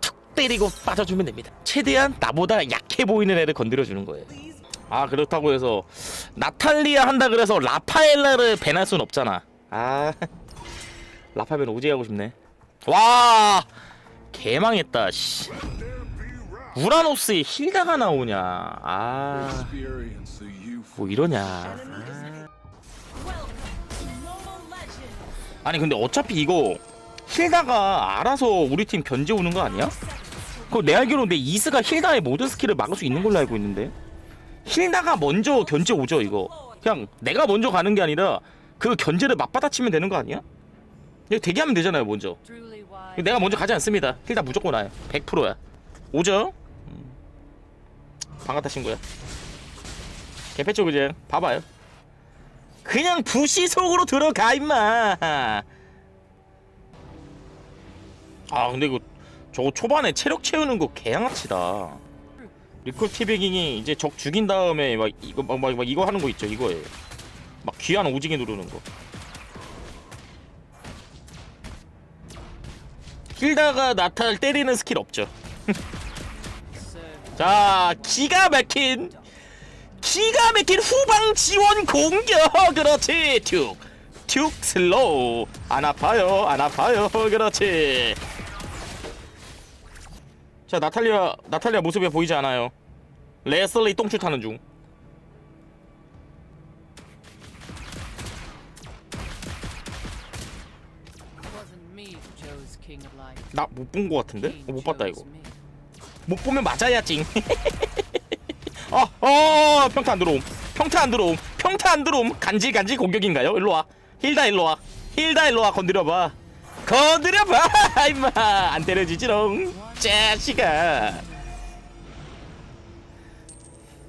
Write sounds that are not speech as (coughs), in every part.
툭 때리고 빠져주면 됩니다. 최대한 나보다 약해 보이는 애를 건드려주는 거예요. 아 그렇다고 해서 나탈리아 한다 그래서 라파엘라를 배날 순 없잖아. 아 (laughs) 라파벨 오지 하고 싶네. 와 개망했다. 씨. 우라노스에 힐다가 나오냐. 아. 뭐 이러냐. 아. 아니 근데 어차피 이거 힐다가 알아서 우리 팀 견제 오는 거 아니야? 그거 내 알기로 내 이스가 힐다의 모든 스킬을 막을 수 있는 걸로 알고 있는데. 힐다가 먼저 견제 오죠 이거. 그냥 내가 먼저 가는 게 아니라 그 견제를 맞받아치면 되는 거 아니야? 이거 대기하면 되잖아요 먼저. 내가 먼저 가지 않습니다. 힐다 무조건 와요. 100%야. 오죠? 음. 반갑다 친구야. 개패죠 그제 봐봐요. 그냥 부시 속으로 들어가 임마 아 근데 이거 저거 초반에 체력 채우는 거 개양아치다. 리콜 티베깅이 이제 적 죽인 다음에 막 이거 막, 막, 막 이거 하는 거 있죠 이거에. 막 귀한 오지게 누르는 거. 힐다가 나탈 때리는 스킬 없죠. (laughs) 자 기가 막힌 기가 막힌 후방 지원 공격! 그렇지! 툭툭 슬로우! 안 아파요 안 아파요. 그렇지 자 나탈리아 나탈리아 모습이 보이지 않아요 레슬리 똥줄 타는 중 나 못 본 거 같은데? 어, 못 봤다 이거 못 보면 맞아야지. (laughs) 어, 어, 평타 안 들어옴. 평타 안 들어옴. 평타 안 들어옴. 간질 간질 공격인가요? 일로 와. 힐다 일로 와. 힐다 일로 와. 건드려봐. 건드려봐. (laughs) 임마. 안 때려지지롱. 자식아.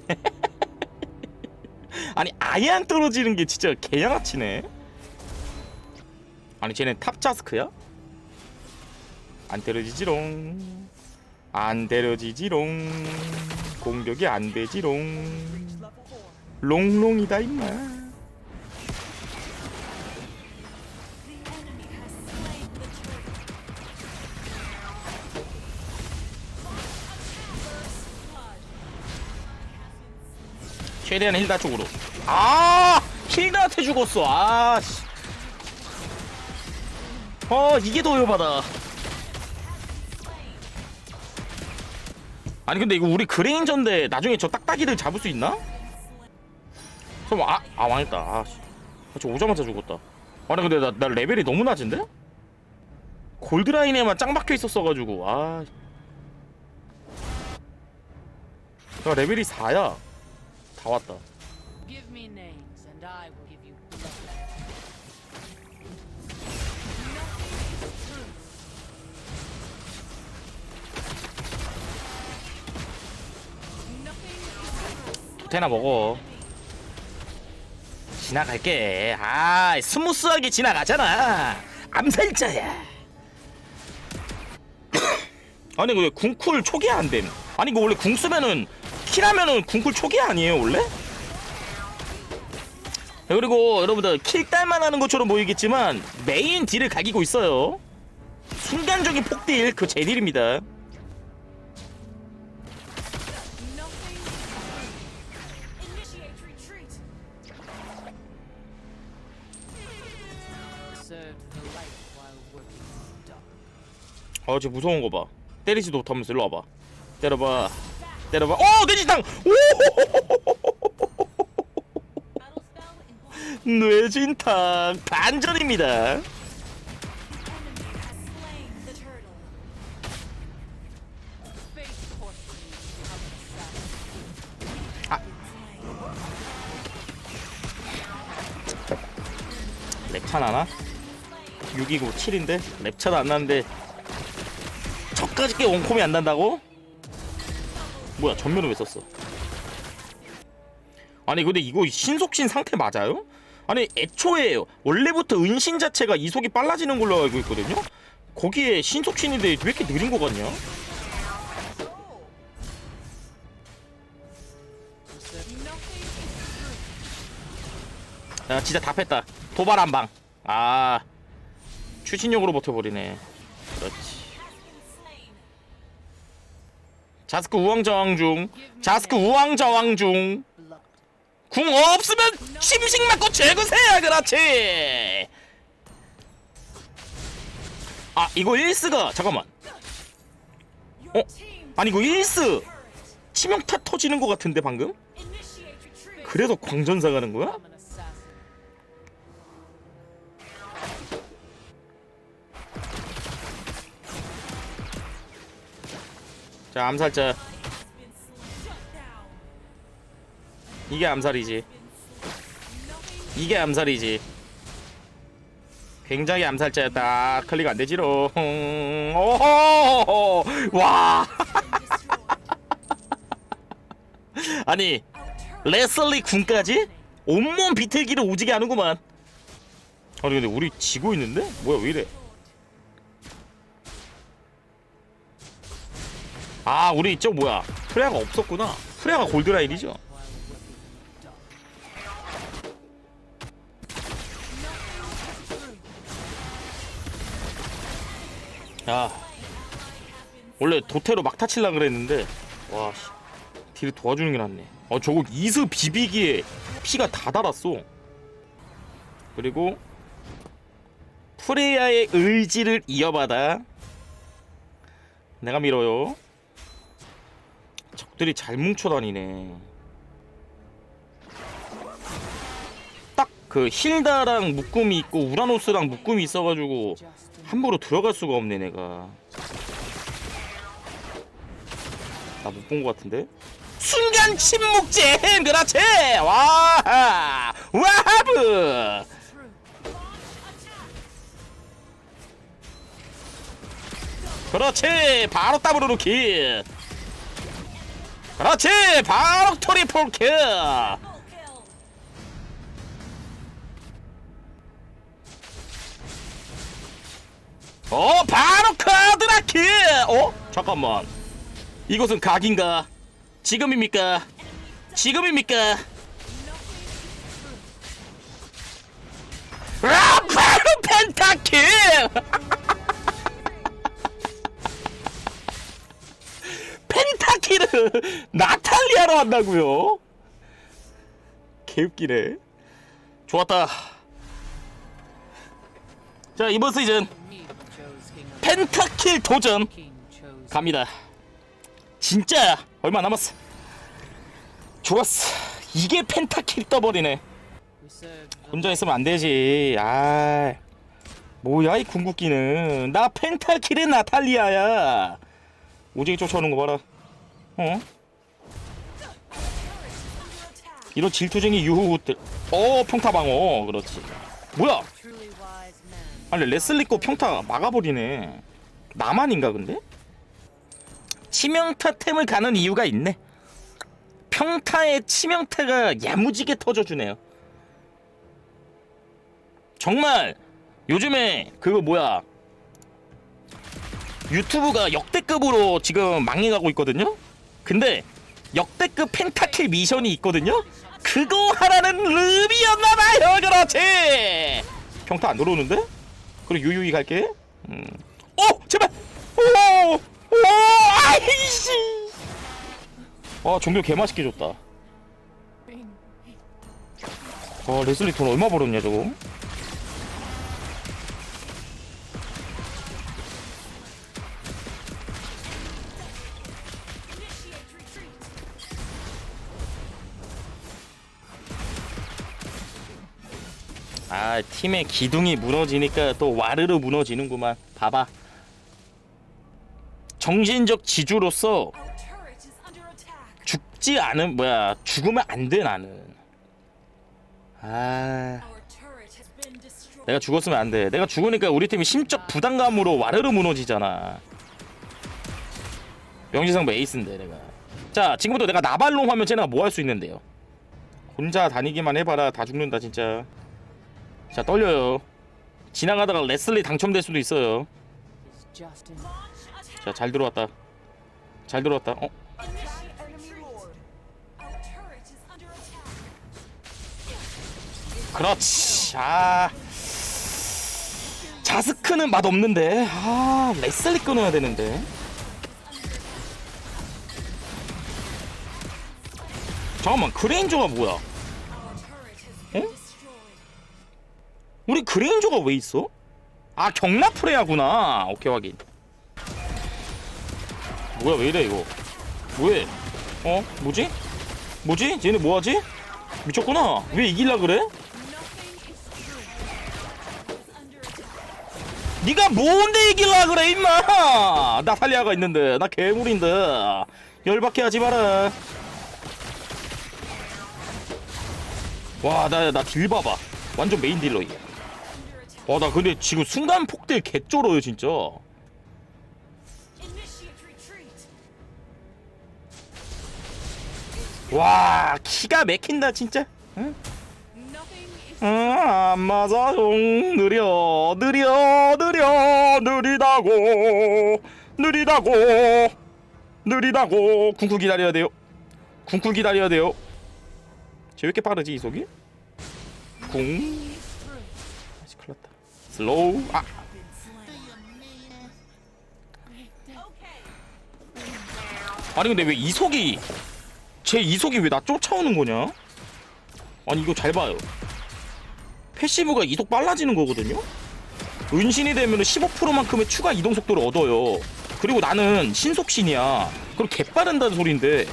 (laughs) 아니 아예 안 떨어지는 게 진짜 개양아치네. 아니 쟤네 탑자스크야? 안 때려지지롱. 안 때려지지롱 공격이 안 되지롱 롱롱이다 임마 최대한 힐다 쪽으로. 아 힐다한테 죽었어. 아씨. 어 이게 더 열받아 아니 근데 이거 우리 그레인저인데 나중에 저 딱딱이들 잡을 수 있나? 그럼 아, 아 망했다. 아, 씨. 아, 저 오자마자 죽었다. 아니 근데 나, 나 레벨이 너무 낮은데? 골드라인에만 짱 박혀 있었어가지고. 아나 레벨이 4야 다 왔다. Give me names and I will give you blood. 도태나 먹어. 지나갈게. 아 스무스하게 지나가잖아. 암살자야. (coughs) 아니 왜 궁쿨 초기 안 됨. 아니 이거 원래 궁 쓰면은 킬하면은 궁쿨 초기 아니에요 원래? 그리고 여러분들 킬딸만 하는 것처럼 보이겠지만 메인 딜을 가기고 있어요 순간적인 폭딜 그 제딜입니다 Initiate retreat. Serve the light while working in the dark. 아, 쟤 무서운 거 봐. 때리지도 못하면서 일로 와봐. 때려봐. 때려봐. 오, 뇌진탕! 오! 뇌진탕 반전입니다. 랩차 나나? 6이고 7인데 랩차도 안 나는데 저까지 게 원콤이 안 난다고? 뭐야 전면을 왜 썼어? 아니 근데 이거 신속신 상태 맞아요? 아니 애초에 원래부터 은신 자체가 이속이 빨라지는 걸로 알고 있거든요? 거기에 신속신인데 왜 이렇게 느린 거 같냐? 야 진짜 답했다 도발 한방 아 추진력으로 버텨버리네 그렇지 자스크 우왕좌왕 중 자스크 우왕좌왕 중 Blood. 궁 없으면 심식 맞고 제거세야 그렇지 아 이거 1스가 잠깐만 어? 아니 이거 1스 turret. 치명타 터지는 것 같은데 방금? 그래서 광전사 가는 거야? 자 암살자. 이게 암살이지. 이게 암살이지. 굉장히 암살자였다. 클릭 안 되지롱. (laughs) 오호! 와! (laughs) 아니 레슬리 군까지? 온몸 비틀기를 오지게 하는구만. 아니 근데 우리 지고 있는데? 뭐야 왜 이래 아 우리 이쪽 뭐야? 프레아가 없었구나. 프레아가 골드라인이죠. 야 원래 도태로 막타 칠라 그랬는데 와 씨, 딜 도와주는 게 낫네. 어 저거 이스 비비기에 피가 다 달았어. 그리고 프레야의 의지를 이어받아. 내가 밀어요 적들이 잘 뭉쳐다니네. 딱 그 힐다랑 묶음이 있고 우라노스랑 묶음이 있어가지고 함부로 들어갈 수가 없네 내가. 나 못 본 것 같은데? 순간 침묵잼 (laughs) 그렇지! 와! 와하브! 그렇지! 바로 더블로 킬 그렇지! 바로 kill. 어 바로 카드라 킬 어? 잠깐만. 이것은 각인가? 지금입니까? 지금입니까? 아 바로 펜타킬 (laughs) 펜타킬을 (laughs) 나탈리아로 한다고요 개웃기네 좋았다 자 이번 시즌 펜타킬 도전 갑니다. 진짜야. 얼마 남았어. 좋았어. 이게 펜타킬 떠버리네. 혼자 있으면 안 되지. 아. 뭐야 이 궁극기는. 나 펜타킬의 나탈리아야. 오지게 쫓아오는 거 봐라. 어? 이런 질투쟁이 유후들. 어 평타 방어. 그렇지. 뭐야? 아니 레슬리 거 평타 막아버리네. 나만인가 근데? 치명타템을 가는 이유가 있네. 평타에 치명타가 야무지게 터져주네요. 정말 요즘에 그거 뭐야 유튜브가 역대급으로 지금 망해가고 있거든요. 근데 역대급 펜타킬 미션이 있거든요. 그거 하라는 름이었나봐요. 그렇지. 평타 안 들어오는데? 그리고 유유히 갈게. 음. 오 제발. 오. 오 아이씨. 아 종료 개 맛있게 줬다. 어 레슬리 돈 얼마 벌었냐 저거? 아 팀의 기둥이 무너지니까 또 와르르 무너지는구만. 봐봐. 정신적 지주로서. 죽지 않은 뭐야 죽으면 안 돼 나는. 아. 내가 죽었으면 안 돼. 내가 죽으니까 우리 팀이 심적 부담감으로 와르르 무너지잖아. 명지상 에이스인데 내가. 자 지금부터 내가 나발롬 하면 쟤네가 뭐 할 수 있는데요? 혼자 다니기만 해봐라 다 죽는다 진짜. 자 떨려요. 지나가다가 레슬리 당첨될 수도 있어요. 자 잘 들어왔다. 잘 들어왔다. 어? 그렇지. 아. 자 자스크는 맛없는데 아 레슬리 끊어야 되는데 잠깐만 그레인저가 뭐야 우리 그레인저가 왜 있어? 아 경라프레야구나. 오케이 확인. 뭐야 왜 이래 이거? 뭐해? 어? 뭐지? 뭐지? 쟤네 뭐하지? 미쳤구나. 왜 이길라 그래. 네가 뭔데 이길라 그래 임마? 나 살리아가 있는데. 나 괴물인데. 열받게 하지 마라. 와나 나 딜 봐봐. 완전 메인 Under attack. 와 나 근데 지금 순간 폭딜 개쩔어요 진짜. 와 기가 막힌다 진짜. is 아, 안 맞아 용 느려 느려 느려. 느리다고 느리다고 느리다고. 쿵쿵 기다려야 돼요. 쿵쿵 기다려야 돼요. 쟤 왜 이렇게 빠르지 아직 큰일 났다 슬로우 아. 아니 근데 왜 이속이 제 이속이 왜 나 쫓아오는 거냐? 아니 이거 잘 봐요. 패시브가 이속 빨라지는 거거든요? 은신이 되면 15%만큼의 추가 이동 속도를 얻어요. 그리고 나는 신속신이야. 그럼 개빠른다는 소린데.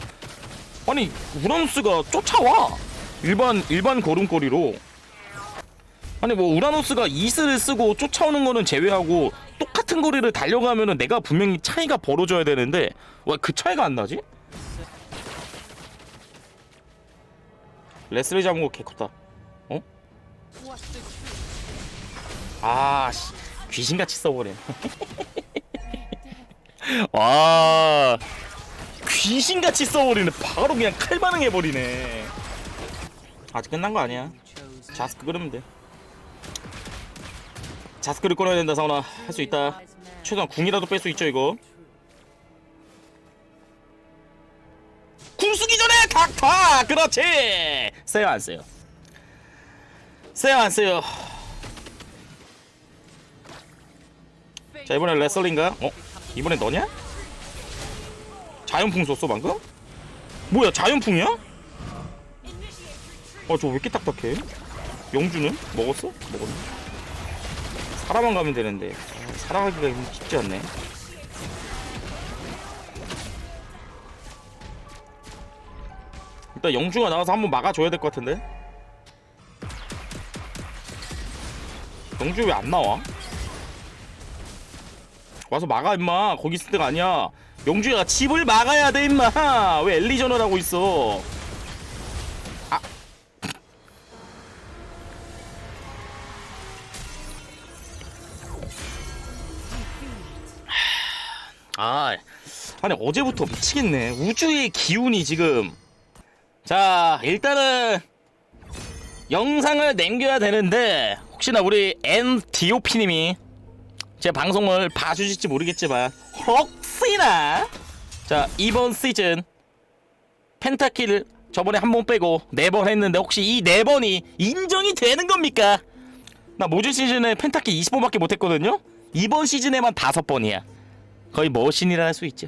아니 우라노스가 쫓아와. 일반 일반 걸음걸이로 아니 뭐 우라노스가 이스를 쓰고 쫓아오는 거는 제외하고 똑같은 거리를 달려가면은 내가 분명히 차이가 벌어져야 되는데 왜 그 차이가 안 나지? 레슬리 잡은 거 개컸다 어? 아, 씨, 귀신같이 써버려. (laughs) 와, 귀신같이 써버리네. 바로 그냥 칼 반응해버리네. 아직 끝난 거 아니야. 자스크 끓으면 돼. 자스크를 끊어야 된다, 사원아. 할 수 있다. 최소한 궁이라도 뺄 수 있죠, 이거. 궁 쓰기 전에 닥타! 그렇지! 세요, 안 세요? 세요, 안 세요? 자 이번엔 레슬링가? 어? 이번엔 너냐? 자연풍 썼어 방금? 뭐야 자연풍이야? 어저왜 이렇게 딱딱해? 영주는? 먹었어? 먹었네 살아만 가면 되는데. 아, 살아가기가 힘- 쉽지 않네. 일단 영주가 나와서 한번 막아줘야 될 것 같은데? 영주 왜 안 나와? 와서 막아 임마. 거기 있을 때가 아니야. 영주야 집을 막아야 돼 임마. 왜 엘리전을 하고 있어 아, 아니 어제부터 미치겠네 우주의 기운이 지금 자 일단은 영상을 남겨야 되는데 혹시나 우리 NDOP님이 제 방송을 봐주실지 모르겠지만 혹시나 자 이번 시즌 펜타키를 저번에 한 번 빼고 네 번 했는데 혹시 이 네 번이 인정이 되는 겁니까? 나 모든 시즌에 펜타키 20번밖에 못했거든요. 이번 시즌에만 다섯 번이야. 거의 머신이라 할 수 있죠.